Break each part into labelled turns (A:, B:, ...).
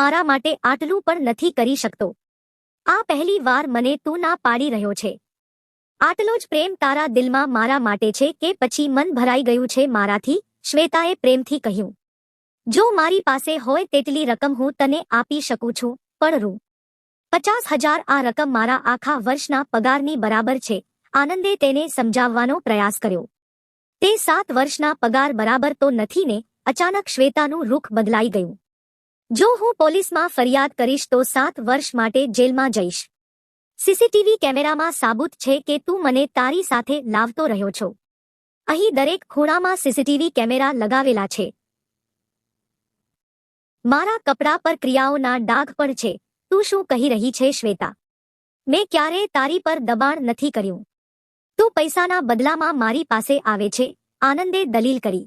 A: મારા માટે આટલું પણ નથી કરી શકતો. આ પહેલી વાર મને તું ના પાડી રહ્યો છે. આટલો જ પ્રેમ તારા દિલમાં મારા માટે છે કે પછી મન ભરાઈ ગયું છે મારાથી, શ્વેતાએ પ્રેમથી કહ્યું. જો મારી પાસે હોય તેટલી રકમ હું તને આપી શકું છું, પણ રૂ. પચાસ હજાર આ રકમ મારા આખા વર્ષના પગારની બરાબર છે, આનંદે તેને સમજાવવાનો પ્રયાસ કર્યો. તે સાત વર્ષના પગાર બરાબર તો નથી ને, અચાનક શ્વેતાનું રૂખ બદલાઈ ગયું. જો હું પોલીસમાં ફરિયાદ કરીશ તો સાત વર્ષ માટે જેલમાં જઈશ. સીસીટીવી કેમેરામાં સાબુત છે કે તું મને તારી સાથે લાવતો રહ્યો છો. અહીં દરેક ખૂણામાં સીસીટીવી કેમેરા લગાવેલા છે. મારા કપડા પર ક્રિયાઓના ડાઘ પણ છે. તું શું કહી રહી છે શ્વેતા? મેં ક્યારેય તારી પર દબાણ નથી કર્યું. તું પૈસાના બદલામાં મારી પાસે આવે છે. આનંદે દલીલ કરી.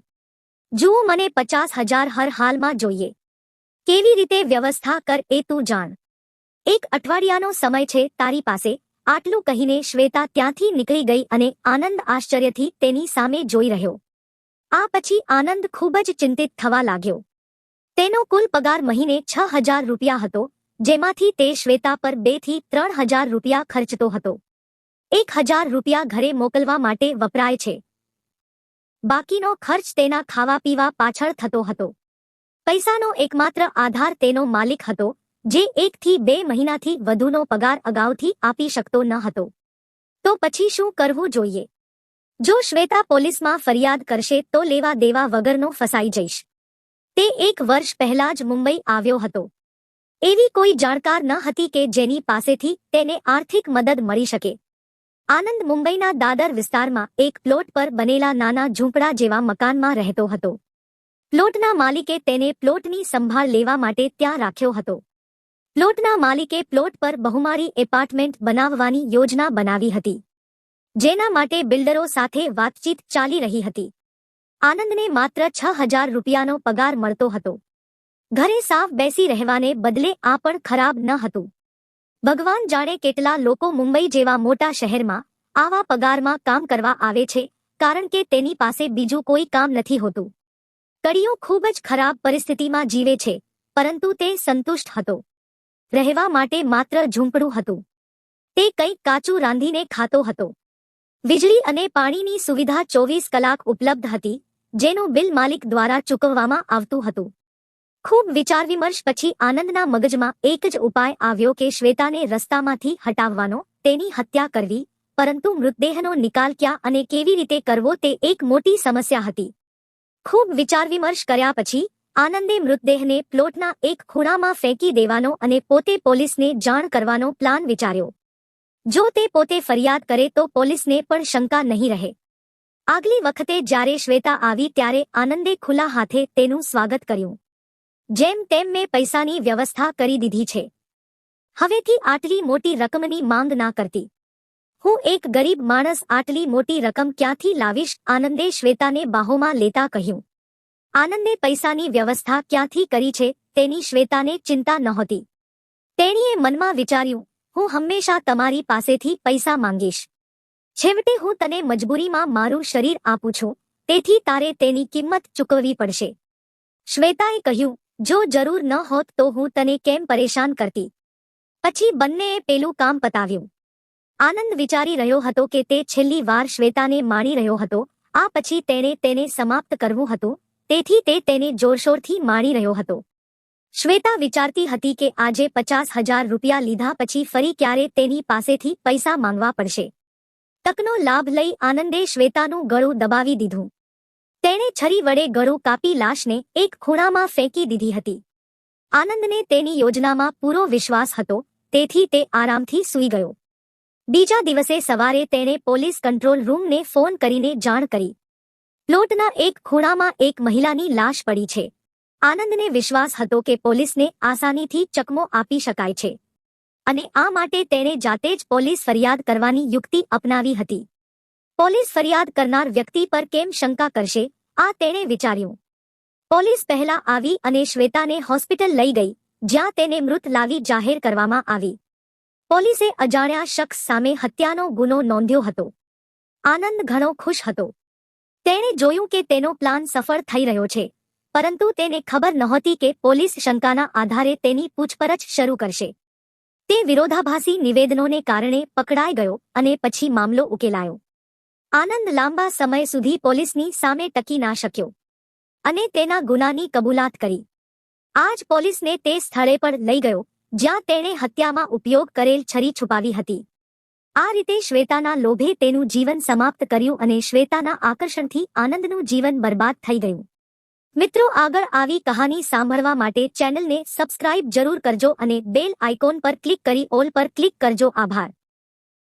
A: જુઓ મને પચાસ હજાર હર હાલમાં જોઈએ. કેવી રીતે વ્યવસ્થા કર એ તું જાણ. એક અઠવાડિયાનો સમય છે તારી પાસે, આટલું કહીને શ્વેતા ત્યાંથી નીકળી ગઈ અને આનંદ આશ્ચર્યથી તેની સામે જોઈ રહ્યો. આ પછી આનંદ ખૂબ જ ચિંતિત થવા લાગ્યો. તેનો કુલ પગાર મહિને છ હજાર રૂપિયા હતો, જેમાંથી તે શ્વેતા પર બેથી ત્રણ હજાર રૂપિયા ખર્ચતો હતો. એક હજાર રૂપિયા ઘરે મોકલવા માટે વપરાય છે. બાકીનો ખર્ચ તેના ખાવા પીવા પાછળ થતો હતો. પૈસાનો એકમાત્ર આધાર તેનો માલિક હતો, જે એકથી બે મહિનાથી વધુનો પગાર અગાઉથી આપી શકતો ન હતો. તો પછી શું કરવું જોઈએ? જો શ્વેતા પોલીસમાં ફરિયાદ કરશે તો લેવા દેવા વગરનો ફસાઈ જઈશ. તે એક વર્ષ પહેલા જ મુંબઈ આવ્યો હતો. એવી કોઈ જાણકાર ન હતી કે જેની પાસેથી તેને આર્થિક મદદ મળી શકે. આનંદ મુંબઈના દાદર વિસ્તારમાં એક પ્લોટ પર બનેલા નાના ઝૂંપડા જેવા મકાનમાં રહેતો હતો. પ્લોટના માલિકે તેને પ્લોટની સંભાળ લેવા માટે ત્યાં રાખ્યો હતો. પ્લોટના માલિકે પ્લોટ પર બહુમાળી એપાર્ટમેન્ટ બનાવવાની યોજના બનાવી હતી. જેના માટે બિલ્ડરો સાથે વાતચીત ચાલી રહી હતી. આનંદને માત્ર છ હજાર રૂપિયાનો પગાર મળતો હતો. ઘરે સાફ બેસી રહેવાને બદલે આ પણ ખરાબ ન હતું. ભગવાન જાણે કેટલા લોકો મુંબઈ જેવા મોટા શહેરમાં આવા પગારમાં કામ કરવા આવે છે, કારણ કે તેની પાસે બીજું કોઈ કામ નથી હોતું. કડીઓ ખૂબ જ ખરાબ પરિસ્થિતિમાં જીવે છે, પરંતુ તે સંતુષ્ટ હતો. રહેવા માટે માત્ર ઝૂંપડું હતું. તે કંઈક કાચું રાંધીને ખાતો હતો. વીજળી અને પાણીની સુવિધા ચોવીસ કલાક ઉપલબ્ધ હતી, જેનું બિલ માલિક દ્વારા ચૂકવવામાં આવતું હતું. ખૂબ વિચાર વિમર્શ પછી આનંદના મગજમાં એક જ ઉપાય આવ્યો કે શ્વેતાને રસ્તામાંથી હટાવવાનો, તેની હત્યા કરવી, પરંતુ મૃતદેહનો નિકાલ ક્યાં અને કેવી રીતે કરવો તે એક મોટી સમસ્યા હતી. ખૂબ વિચાર વિમર્શ કર્યા પછી, આનંદે મૃતદેહને પ્લોટના એક ખૂણામાં ફેંકી દેવાનો અને પોતે પોલીસને જાણ કરવાનો પ્લાન વિચાર્યો. જો તે પોતે ફરિયાદ કરે તો પોલીસને પણ શંકા નહીં રહે. આગલી વખતે જ્યારે શ્વેતા આવી ત્યારે આનંદે ખુલ્લા હાથે તેનું સ્વાગત કર્યું. જેમ તેમ મેં પૈસાની વ્યવસ્થા કરી દીધી છે. હવેથી આટલી મોટી રકમની માંગ ના કરતી. હું એક ગરીબ માણસ આટલી મોટી રકમ ક્યાંથી લાવીશ? આનંદે શ્વેતાને બાહોમાં લેતા કહ્યું. આનંદે પૈસાની વ્યવસ્થા ક્યાંથી કરી છે? તેની શ્વેતાને ચિંતા નહોતી. તેણીએ મનમાં વિચાર્યું, હું હંમેશા તમારી પાસેથી પૈસા માંગીશ. છેવટે હું તને મજબૂરીમાં મારું શરીર આપું છું. તેથી તારે તેની કિંમત ચૂકવવી પડશે. શ્વેતાએ કહ્યું, જો જરૂર ન હોત તો હું તને કેમ પરેશાન કરતી? પછી બંનેએ પેલું કામ પતાવ્યું. આનંદ વિચારી રહ્યો હતો કે તે છેલ્લી વાર શ્વેતાને માણી રહ્યો હતો. આ પછી તેણે તેને સમાપ્ત કરવું હતું. તેથી તે તેને જોરશોરથી માણી રહ્યો હતો. શ્વેતા વિચારતી હતી કે આજે પચાસ હજાર રૂપિયા લીધા પછી ફરી ક્યારે તેની પાસેથી પૈસા માંગવા પડશે. તકનો લાભ લઈ આનંદે શ્વેતાનું ગળું દબાવી દીધું. તેણે છરી વડે ગળું કાપી લાશને એક ખૂણામાં ફેંકી દીધી હતી. આનંદને તેની યોજનામાં પૂરો વિશ્વાસ હતો. તેથી તે આરામથી સૂઈ ગયો. બીજા દિવસે સવારે તેણે પોલીસ કંટ્રોલ રૂમને ફોન કરીને જાણ કરી. પ્લોટના એક ખૂણામાં એક મહિલાની લાશ પડી છે. આનંદને વિશ્વાસ હતો કે પોલીસને આસાનીથી ચકમો આપી શકાય છે. અને આ માટે તેણે જાતે જ પોલીસ ફરિયાદ કરવાની યુક્તિ અપનાવી હતી. પોલીસ ફરિયાદ કરનાર વ્યક્તિ પર કેમ શંકા કરશે? આ તેણે વિચાર્યું. પોલીસ પહેલા આવી અને શ્વેતાને હોસ્પિટલ લઈ ગઈ, જ્યાં તેને મૃત લાવી જાહેર કરવામાં આવી. પોલીસે અજાણ્યા શખ્સ સામે હત્યાનો ગુનો નોંધ્યો હતો. આનંદ ઘણો ખુશ હતો. તેણે જોયું કે તેનો પ્લાન સફળ થઈ રહ્યો છે, પરંતુ તેને ખબર નહોતી કે પોલીસ શંકાના આધારે તેની પૂછપરછ શરૂ કરશે. તે વિરોધાભાસી નિવેદનોને કારણે પકડાઈ ગયો અને પછી મામલો ઉકેલાયો. આનંદ લાંબા સમય સુધી પોલીસની સામે ટકી ના શક્યો અને તેના ગુનાની કબૂલાત કરી. આજ પોલીસને તે સ્થળે પર લઈ ગયો જ્યાં તેણે હત્યામાં ઉપયોગ કરેલ છરી છુપાવી હતી. આ રીતે શ્વેતાના લોભે તેનું જીવન સમાપ્ત કર્યું અને શ્વેતાના આકર્ષણથી આનંદનું જીવન બરબાદ થઈ ગયું. મિત્રો, આગળ આવી કહાની સાંભળવા માટે ચેનલને સબસ્ક્રાઇબ જરૂર કરજો અને બેલ આઇકોન પર ક્લિક કરી ઓલ પર ક્લિક કરજો. આભાર.